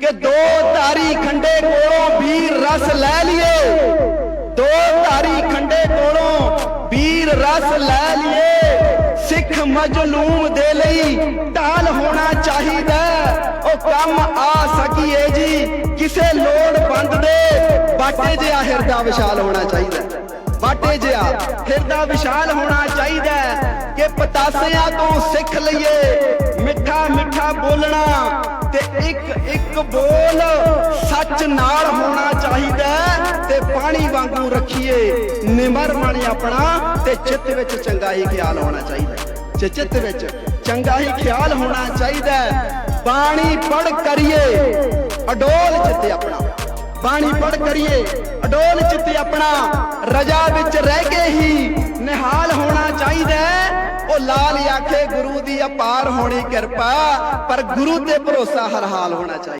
ਕਿ ਦੋ ਧਾਰੀ ਖੰਡੇ ਕੋਲੋਂ ਵੀਰ ਰਸ ਲੈ ਲਈਏ ਦੋ ਧਾਰੀ ਖੰਡੇ ਕੋਲੋਂ ਵੀਰ ਰਸ ਲੈ ਲਈਏ ਸਿੱਖ ਮਜਲੂਮ ਦੇ ਲਈ ਢਾਲ ਹੋਣਾ ਚਾਹੀਦਾ ਉਹ ਕੰਮ ਆ ਸਕੀਏ ਜੀ, ਕਿਸੇ ਲੋੜ ਬੰਦ ਦੇ। ਬਾਟੇ ਜਿਹਾ ਹਿਰਦਾ ਵਿਸ਼ਾਲ ਹੋਣਾ ਚਾਹੀਦਾ ਬਾਟੇ ਜਿਹਾ ਹਿਰਦਾ ਵਿਸ਼ਾਲ ਹੋਣਾ ਚਾਹੀਦਾ ਕਿ ਪਤਾਸਿਆਂ ਤੋਂ ਸਿੱਖ ਲਈਏ। ਮਿੱਠਾ ਬੋਲਣਾ ਤੇ ਇੱਕ ਇੱਕ ਬੋਲ ਸੱਚ ਨਾਲ ਹੋਣਾ ਚਾਹੀਦਾ ਤੇ ਪਾਣੀ ਵਾਂਗੂ ਰੱਖੀਏ। ਨਿਮਰ ਮਣੀ ਆਪਣਾ ਤੇ ਚਿੱਤ ਵਿੱਚ ਚੰਗਾ ਹੀ ਖਿਆਲ ਹੋਣਾ ਚਾਹੀਦਾ। ਜੇ ਚਿੱਤ ਵਿੱਚ ਚੰਗਾ ਹੀ ਖਿਆਲ ਹੋਣਾ ਚਾਹੀਦਾ, ਬਾਣੀ ਪੜ ਕਰੀਏ, ਅਡੋਲ ਚਿੱਤੇ ਆਪਣਾ। ਬਾਣੀ ਪੜ ਕਰੀਏ, ਅਡੋਲ ਚਿੱਤੇ ਆਪਣਾ। ਰਜਾ ਵਿੱਚ ਰਹਿ ਕੇ ਹੀ ਨਿਹਾਲ ਹੋਣਾ ਉਹ ਲਾਲ ਆਖੇ ਗੁਰੂ ਦੀ ਅਪਾਰ ਹੋਣੀ ਕਿਰਪਾ, ਪਰ ਗੁਰੂ ਤੇ ਭਰੋਸਾ ਹਰ ਹਾਲ ਹੋਣਾ ਚਾਹੀਦਾ।